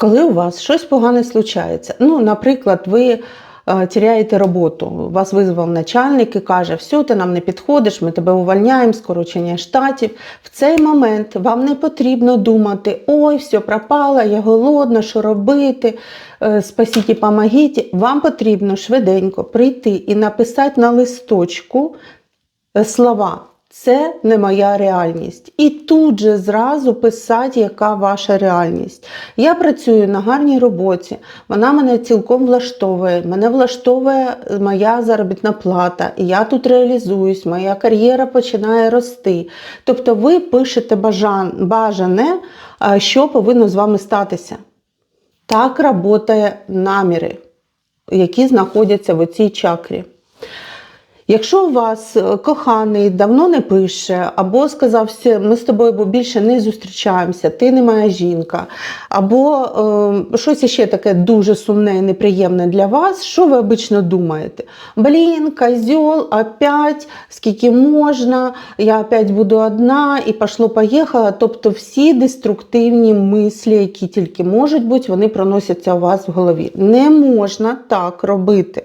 Коли у вас щось погане случається, ну, наприклад, ви е, тіряєте роботу, вас визвав начальник і каже, все, ти нам не підходиш, ми тебе увольняємо, скорочення штатів. В цей момент вам не потрібно думати, ой, все пропало, я голодна, що робити, е, спасіть і помогіть. Вам потрібно швиденько прийти і написати на листочку е, слова. Це не моя реальність. І тут же зразу писати, яка ваша реальність. Я працюю на гарній роботі, вона мене цілком влаштовує. Мене влаштовує моя заробітна плата, я тут реалізуюсь, моя кар'єра починає рости. Тобто ви пишете бажан, бажане, що повинно з вами статися. Так працює наміри, які знаходяться в цій чакрі. Якщо у вас е, коханий давно не пише, або сказав, «Все, ми з тобою бо більше не зустрічаємося, ти не моя жінка, або е, щось ще таке дуже сумне і неприємне для вас, що ви обично думаєте? Блін, козьол, опять, скільки можна, я опять буду одна, і пошло-поїхало. Тобто всі деструктивні мислі, які тільки можуть бути, вони проносяться у вас в голові. Не можна так робити.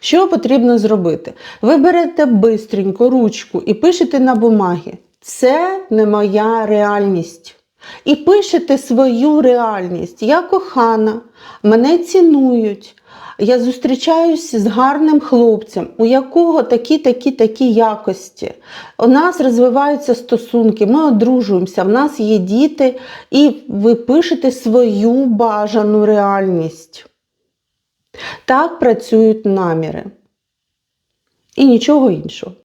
Що потрібно зробити? Ви берете бистренько ручку і пишете на бумагі. Це не моя реальність. І пишете свою реальність. Я кохана, мене цінують. Я зустрічаюся з гарним хлопцем, у якого такі, такі, такі якості. У нас розвиваються стосунки, ми одружуємося, в нас є діти, і ви пишете свою бажану реальність. Так працюють наміри. І нічого іншого.